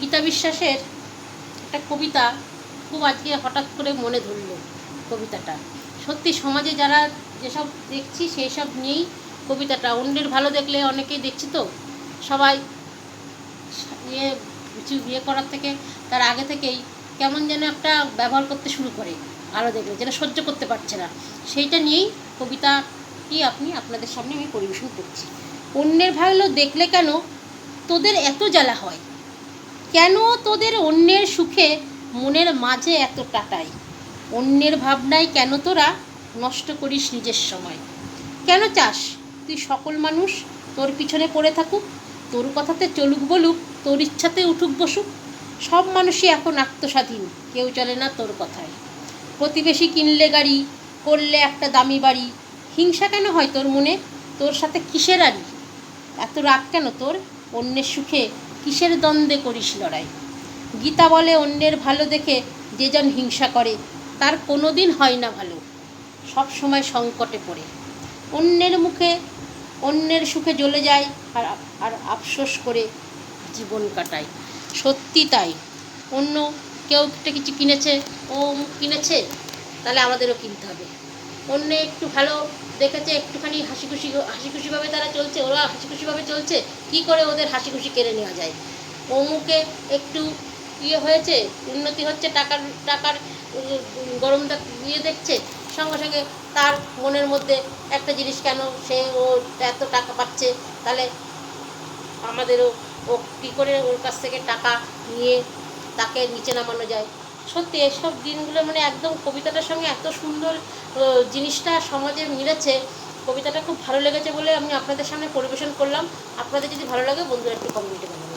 গীতা বিশ্বাসের একটা কবিতা খুব আজকে হঠাৎ করে মনে ধরলো কবিতাটা। সত্যি সমাজে যারা যেসব দেখছি সেই সব নিয়েই কবিতাটা। অন্যের ভালো দেখলে অনেকেই দেখছি তো, সবাই ইয়ে কিছু বিয়ে করার থেকে, তার আগে থেকেই কেমন যেন একটা ব্যবহার করতে শুরু করে ভালো দেখলে, যেন সহ্য করতে পারছে না। সেইটা নিয়েই কবিতাটি আপনি, আপনাদের সামনে আমি পরিবেশন করছি। অন্যের ভালো দেখলে কেন তোদের এত জ্বালা হয়? কেন তোদের অন্যের সুখে মনের মাঝে এত টাটাই অন্যের ভাবনায় কেন তোরা নষ্ট করিস নিজের সময়? কেন চাস? তুই সকল মানুষ তোর পিছনে পড়ে থাকুক, তোর কথাতে চলুক বলুক, তোর ইচ্ছাতে উঠুক বসুক। সব মানুষই এখন আত্মস্বাধীন, কেউ চলে না তোর কথায়। প্রতিবেশী কিনলে গাড়ি, করলে একটা দামি বাড়ি। হিংসা কেন হয় তোর মনে? তোর সাথে কিসের আড়ি? এত রাগ কেন তোর? অন্যের সুখে কিসের দ্বন্দ্বে করিস লড়াই? গীতা বলে, অন্যের ভালো দেখে যে জন হিংসা করে, তার কোনো দিন হয় না ভালো। সব সময় সংকটে পড়ে। অন্যের মুখে, অন্যের সুখে জ্বলে যায় আর আর আফসোস করে জীবন কাটায়। সত্যি তাই। অন্য কেউ একটা কিছু কিনেছে, ও কিনেছে, তাহলে আমাদেরও কিনতে হবে। অন্য একটু ভালো দেখেছে একটুখানি হাসি খুশি হাসি খুশিভাবে তারা চলছে ওরা হাসি খুশিভাবে চলছে কি করে ওদের হাসি খুশি কেড়ে নেওয়া যায়? অমুকে একটু ইয়ে হয়েছে উন্নতি হচ্ছে টাকার টাকার উম, গরম ইয়ে দেখছে সঙ্গে সঙ্গে তার মনের মধ্যে একটা জিনিস কেন সে ও এত টাকা পাচ্ছে? তাহলে আমাদেরও ও কী করে ওর কাছ থেকে টাকা নিয়ে তাকে নিচে নামানো যায়? সত্যি এসব দিনগুলো মানে একদম কবিতাটার সঙ্গে এত সুন্দর জিনিসটা সমাজে মিলেছে। কবিতাটা খুব ভালো লেগেছে বলে আমি আপনাদের সামনে পরিবেশন করলাম। আপনাদের যদি ভালো লাগে বন্ধুরা একটু কমেন্টে বলুন